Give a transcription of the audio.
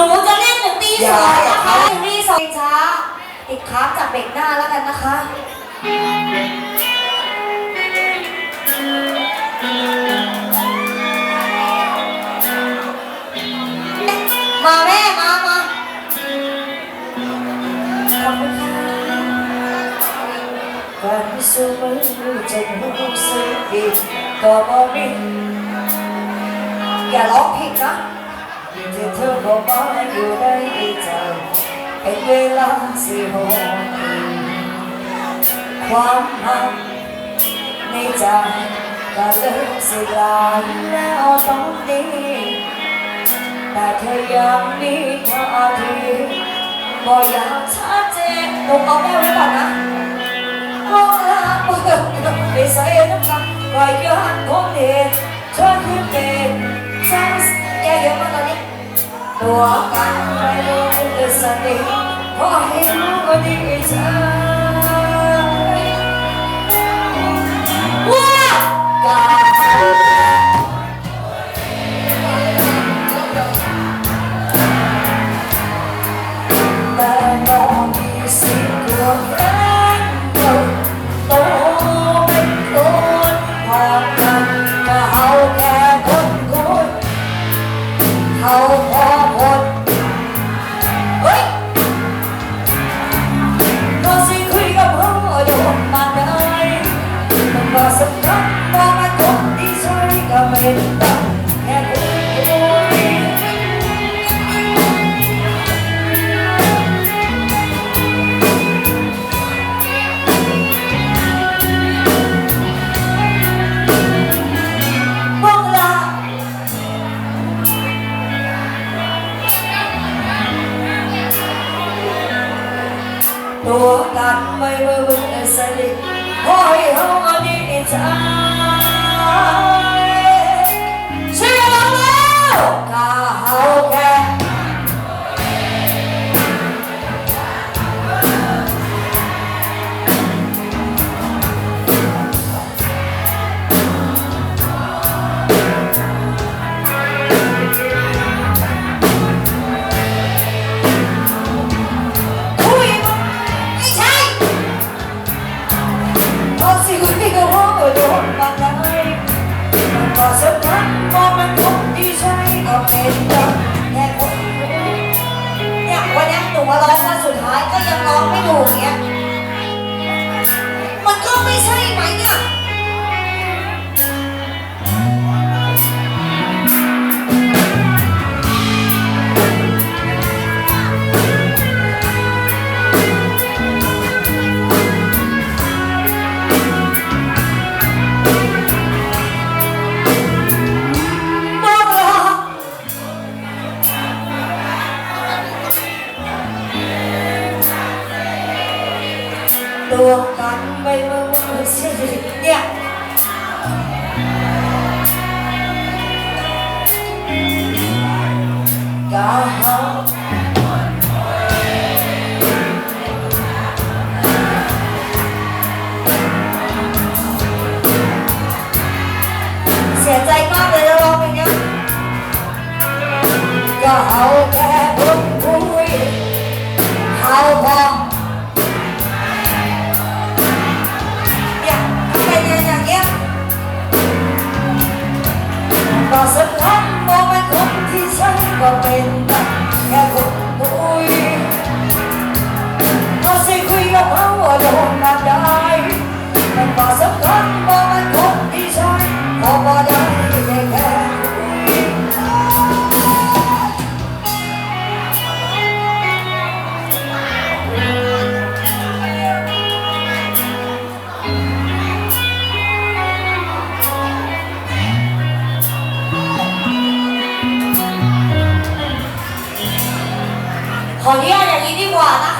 นูจะเล่นถึงตีสองนะคะตีสองช้าติดค้างจากเบรกหน้าแล้วกันนะคะมาแม่ มา มาขอบคุณค่ะการพิสูจน์ไม่รู้จะรู้สึกผิดก็บอกมีอย่าร้องผิดนะ ที่เธอบอกว่าอยู่ในใจเป็นเวลาสี่หกความหักในใจก็เลิกสิลายแล้วตอนนี้แต่เธอยังมีท่าทีบ่อยากชัดเจนหนูเอาแม่ไว้ก่อนนะมองลาเปิดไม่ใส่น้ำตาก็ย้อนผมเด็ดชวนขึ้นเป็นจังแกเ Walk on the way to the sunny, for him would be eternal. ตัวกันไม่เบื่อสนิทพอให้เขาดีใจเตัวกันไม่เมื่อสิเนี่ยก็หาเสียใจมากเลยนะร้องอย่างเงี้ยก็เอาแค่พูดคุยเอาพอเนี่ ขออนุญาตอย่างนี้ดีกว่านะคะ